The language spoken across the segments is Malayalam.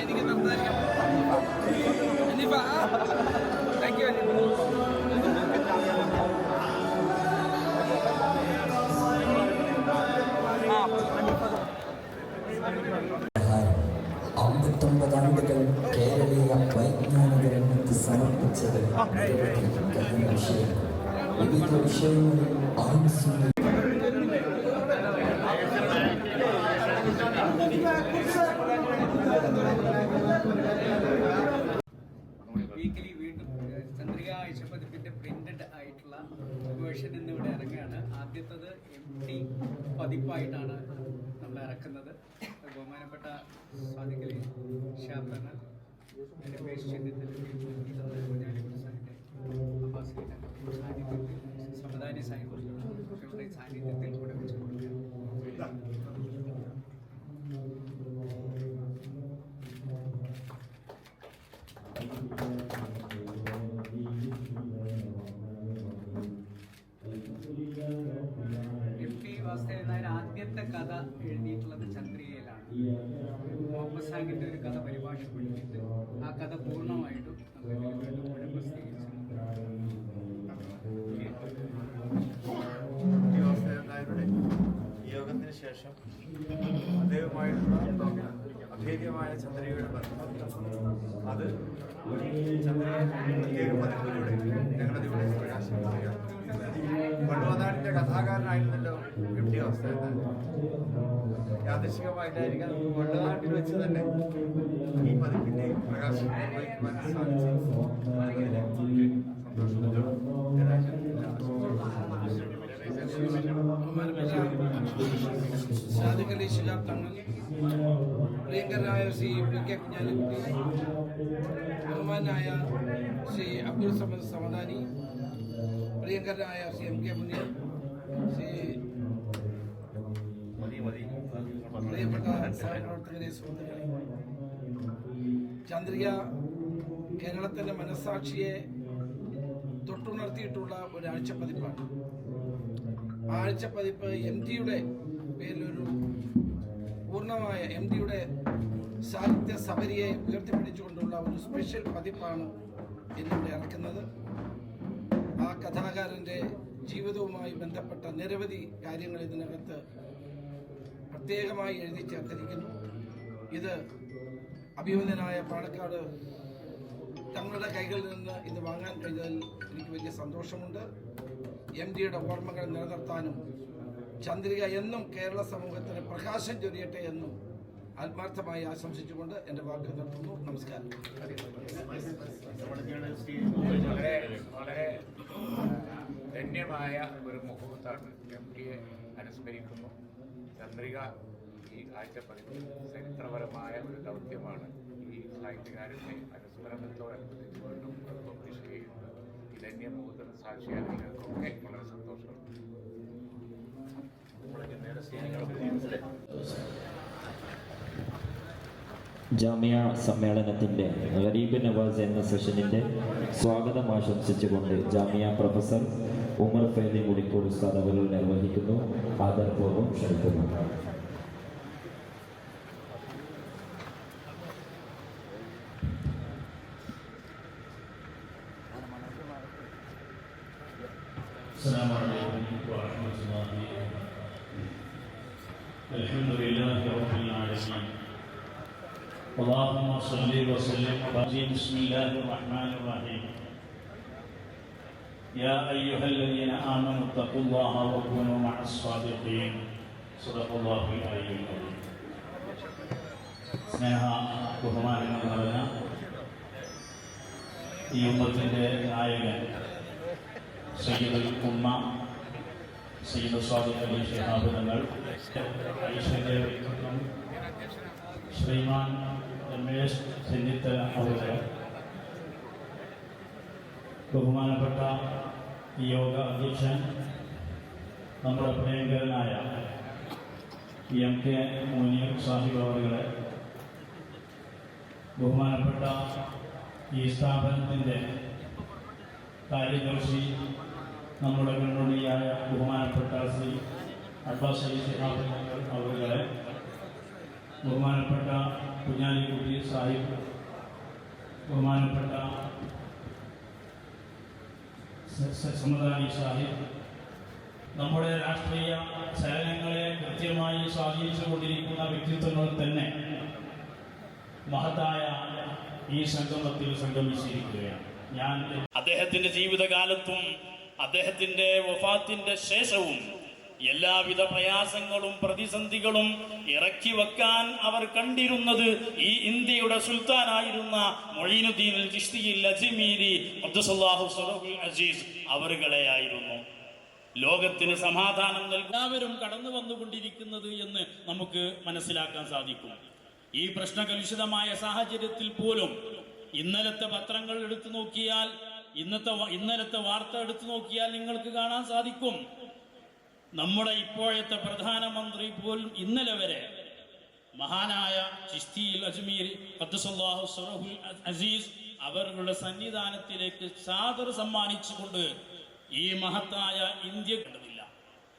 എനിക്ക് സംസാരിക്കാം അനീഫ താങ്ക് യു അമ്പത്തൊമ്പത് ആണ്ടുകൾ കേരളീയ വൈജ്ഞാനിക രംഗത്ത് സമർപ്പിച്ചത് വിവിധ വിഷയങ്ങളിൽ ആയുസ്സുള്ള ആഴ്ച പതിപ്പിന്റെ പ്രിന്റഡ് ആയിട്ടുള്ള വേർഷൻ ഇന്നിവിടെ ഇറങ്ങുകയാണ്. ആദ്യത്തത് എം ടി പതിപ്പായിട്ടാണ് നമ്മൾ ഇറക്കുന്നത്. ബഹുമാനപ്പെട്ട സ്വാതികലി ഷാപ്പന എന്റെ സാഹിന്റെ പൂർണമായിട്ടും നായരുടെ യോഗത്തിന് ശേഷം അദ്ദേഹവുമായിട്ടുള്ള അഭേദ്യമായ ചന്ദ്രികയുടെ ബന്ധം. അത് ചന്ദ്രിക പ്രത്യേക പതിപ്പിലൂടെ ഞങ്ങളുടെ ഇവിടെ പ്രകാശിപ്പിക്കുകയാണ് പണ്ടുവനാടിന്റെ കഥാകാരനായിരുന്നല്ലോ എം ടി വാസുദേവൻ യാദൃശികമായിട്ടായിരിക്കാം നമുക്ക് വള്ളുനാട്ടിൽ വെച്ച് തന്നെ ഈ പതിപ്പിന്റെ സന്തോഷമുണ്ട് സാദിഖലി ശിഹാബ് തങ്ങൾ പ്രിയങ്കരനായ ശ്രീ പി കെ കുഞ്ഞാലിക്കുട്ടി ബഹുമാനായ ശ്രീ അബ്ദുൾ സമദ് സമദാനി പ്രിയങ്കരനായ ശ്രീ എം കെ മുനിയൻ ശ്രീ പ്രിയപ്പെട്ട സഹപ്രവർത്തകരെ സുഹൃത്തുക്കളെ ചന്ദ്രിക കേരളത്തിന്റെ മനസ്സാക്ഷിയെ തൊട്ടുണർത്തിയിട്ടുള്ള ഒരാഴ്ച പതിപ്പാണ്. ആഴ്ച പതിപ്പ് എം ടിയുടെ പേരിലൊരു പൂർണമായ എം ടിയുടെ സാഹിത്യ സബരിയെ ഉയർത്തിപ്പിടിച്ചുകൊണ്ടുള്ള ഒരു സ്പെഷ്യൽ പതിപ്പാണ് എന്നിവിടെ ഇറക്കുന്നത് ആ കഥാകാരന്റെ ജീവിതവുമായി ബന്ധപ്പെട്ട നിരവധി കാര്യങ്ങൾ ഇതിനകത്ത് പ്രത്യേകമായി എഴുതി ചേർത്തിരിക്കുന്നു. ഇത് അഭിമന്യനായ പാലക്കാട് തങ്ങളുടെ കൈകളിൽ നിന്ന് ഇത് വാങ്ങാൻ കഴിഞ്ഞതിൽ എനിക്ക് വലിയ സന്തോഷമുണ്ട്. എം ഡിയുടെ ഓർമ്മകൾ നിലനിർത്താനും ചന്ദ്രിക എന്നും കേരള സമൂഹത്തിന് പ്രകാശം ചൊരിയട്ടെ എന്നും ആത്മാർത്ഥമായി ആശംസിച്ചുകൊണ്ട് എന്റെ വാക്ക് നിർത്തുന്നു. നമസ്കാരം. വളരെ വളരെ ധന്യമായ ഒരു മുഹൂർത്താണ് എം ഡിയെ അനുസ്മരിക്കുന്നു. ചന്ദ്രിക ഈ ആഴ്ചപ്പതിപ്പ് ചരിത്രപരമായ ഒരു ദൗത്യമാണ് ഈ സാഹിത്യകാരനെ അനുസ്മരണത്തോടനുബന്ധിച്ച് വീണ്ടും പബ്ലിഷ് ചെയ്യുന്നത്. ഇതന്യ ധന്യ മുഹൂർത്തത്തിന് നിങ്ങൾക്കൊക്കെ വളരെ സന്തോഷം. ജാമിയ സമ്മേളനത്തിന്റെ ഗരീബ് നവാസ് എന്ന സെഷനിന്റെ സ്വാഗതം ആശംസിച്ചുകൊണ്ട് ജാമിയ പ്രൊഫസർ ഉമർ ഫൈലി മുടിക്കോട് ഉസ്താദ് നിർവഹിക്കുന്നു. ആദരപൂർവം ക്ഷണിക്കുന്നു. السلام عليكم ورحمة الله وبركاته الحمد لله رب العالمين اللهم صل وسلم وبارك بسم الله الرحمن الرحيم يا أيها الذين آمنوا اتقوا الله وكونوا مع الصادقين صدق الله العلي العظيم സ്നേഹ ബഹുമാനങ്ങൾ നിറഞ്ഞ ഈ ഉമ്മത്തിൻ്റെ നായകൻ സയ്യിദുൽ ഉമ്മ സയ്യിദ് സ്വാദിഖ് അലി ഷിഹാബ് തങ്ങൾ ഐശ്വര്യ ശ്രീമാൻ രമേശ് ചെന്നിത്തല അവരുടെ ബഹുമാനപ്പെട്ട യോഗ അധ്യക്ഷൻ നമ്മുടെ പ്രിയങ്കരനായ എം കെ മുനീർ സാഹിബ് അവരുടെ ബഹുമാനപ്പെട്ട ഈ സ്ഥാപനത്തിന്റെ കാര്യദർശി നമ്മുടെ മുന്നോടിയായ ബഹുമാനപ്പെട്ട ശ്രീ അബ്ബാസ് അലി ശിഹാബ് തങ്ങൾ അവരുടെ ബഹുമാനപ്പെട്ട കുഞ്ഞാലിക്കുട്ടി സാഹിബ് ബഹുമാനപ്പെട്ട സമദാനി സാഹിബ് നമ്മുടെ രാഷ്ട്രീയ ചലനങ്ങളെ കൃത്യമായി സ്വാധീനിച്ചുകൊണ്ടിരിക്കുന്ന വ്യക്തിത്വങ്ങൾ തന്നെ മഹത്തായ ഈ സംഗമത്തിൽ സംഗമിച്ചിരിക്കുകയാണ്. ഞാൻ അദ്ദേഹത്തിന്റെ ജീവിതകാലത്തും അദ്ദേഹത്തിന്റെ വഫാത്തിന്റെ ശേഷവും എല്ലാവിധ പ്രയാസങ്ങളും പ്രതിസന്ധികളും ഇറക്കി വെക്കാൻ അവർ കണ്ടിരുന്നത് ഈ ഇന്ത്യയുടെ സുൽത്താനായിരുന്ന മൊഴീനുദ്ദീൻ അസീസ് അവരുകളെയായിരുന്നു ലോകത്തിന് സമാധാനം എല്ലാവരും കടന്നു വന്നുകൊണ്ടിരിക്കുന്നത് എന്ന് നമുക്ക് മനസ്സിലാക്കാൻ സാധിക്കും. ഈ പ്രശ്നകലുഷിതമായ സാഹചര്യത്തിൽ പോലും ഇന്നലത്തെ പത്രങ്ങൾ എടുത്തു നോക്കിയാൽ ഇന്നത്തെ ഇന്നലത്തെ വാർത്ത എടുത്തു നോക്കിയാൽ നിങ്ങൾക്ക് കാണാൻ സാധിക്കും. നമ്മുടെ ഇപ്പോഴത്തെ പ്രധാനമന്ത്രി പോലും ഇന്നലെ വരെ മഹാനായ ചിസ്തിയിൽ അജ്മീർ അസീസ് അവരുടെ സന്നിധാനത്തിലേക്ക് ചാദർ സമ്മാനിച്ചുകൊണ്ട് ഈ മഹത്തായ ഇന്ത്യ കണ്ടതില്ല.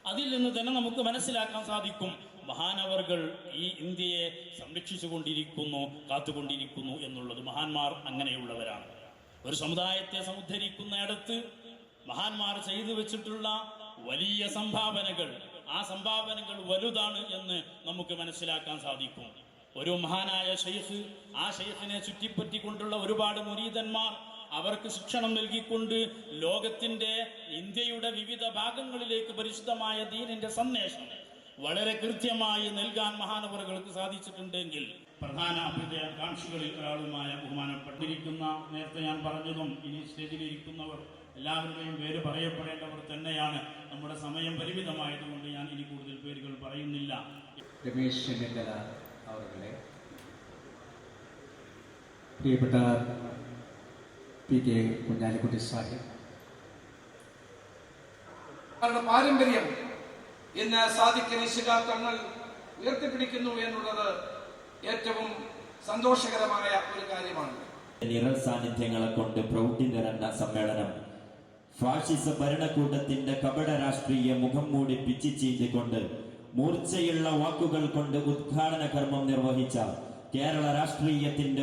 അതിൽ നിന്ന് തന്നെ നമുക്ക് മനസ്സിലാക്കാൻ സാധിക്കും മഹാനവർകൾ ഈ ഇന്ത്യയെ സംരക്ഷിച്ചു കൊണ്ടിരിക്കുന്നു കാത്തുകൊണ്ടിരിക്കുന്നു എന്നുള്ളത് മഹാന്മാർ അങ്ങനെയുള്ളവരാണ്. ഒരു സമുദായത്തെ സമുദ്ധരിക്കുന്നിടത്ത് മഹാന്മാർ ചെയ്തു വെച്ചിട്ടുള്ള വലിയ സംഭാവനകൾ. ആ സംഭാവനകൾ വലുതാണ് എന്ന് നമുക്ക് മനസ്സിലാക്കാൻ സാധിക്കും. ഒരു മഹാനായ ഷെയ്ഖ് ആ ഷെയ്ഖിനെ ചുറ്റിപ്പറ്റിക്കൊണ്ടുള്ള ഒരുപാട് മുരീതന്മാർ അവർക്ക് ശിക്ഷണം നൽകിക്കൊണ്ട് ലോകത്തിന്റെ ഇന്ത്യയുടെ വിവിധ ഭാഗങ്ങളിലേക്ക് പരിശുദ്ധമായ ദീനിന്റെ സന്ദേശം വളരെ കൃത്യമായി നൽകാൻ മഹാനവറുകൾക്ക് സാധിച്ചിട്ടുണ്ടെങ്കിൽ പ്രധാന അഭ്യുദയാകാംക്ഷികളിൽ ഒരാളുമായ ബഹുമാനപ്പെട്ടിരിക്കുന്ന നേരത്തെ ഞാൻ പറഞ്ഞതും ഇനി സ്റ്റേജിലിരിക്കുന്നവർ എല്ലാവരുടെയും പേര് പറയപ്പെടേണ്ടവർ തന്നെയാണ്. നമ്മുടെ സമയം പരിമിതമായതുകൊണ്ട് ഞാൻ ഇനി കൂടുതൽ പേരുകൾ പറയുന്നില്ല. രമേശ് ചെന്നിത്തല അവരുടെ പ്രിയപ്പെട്ട പി കെ കുഞ്ഞാലിക്കുട്ടി സാഹിബ്. അവരുടെ പാരമ്പര്യം ഇന്ന് സാധിക്കുന്ന തങ്ങൾ ഉയർത്തിപ്പിടിക്കുന്നു എന്നുള്ളത് ഏറ്റവും സന്തോഷകരമായ ഒരു കാര്യമാണ്. നിറ സാന്നിധ്യങ്ങളെ കൊണ്ട് പ്രൗഢി നിറഞ്ഞ സമ്മേളനം. ഫാഷിസ ഭരണകൂടത്തിന്റെ കപട രാഷ്ട്രീയ മുഖം മൂടി പിച്ചി ചെയ്തുകൊണ്ട് മൂർച്ചയുള്ള വാക്കുകൾ കൊണ്ട് ഉദ്ഘാടന കർമ്മം നിർവഹിച്ച കേരള രാഷ്ട്രീയത്തിന്റെ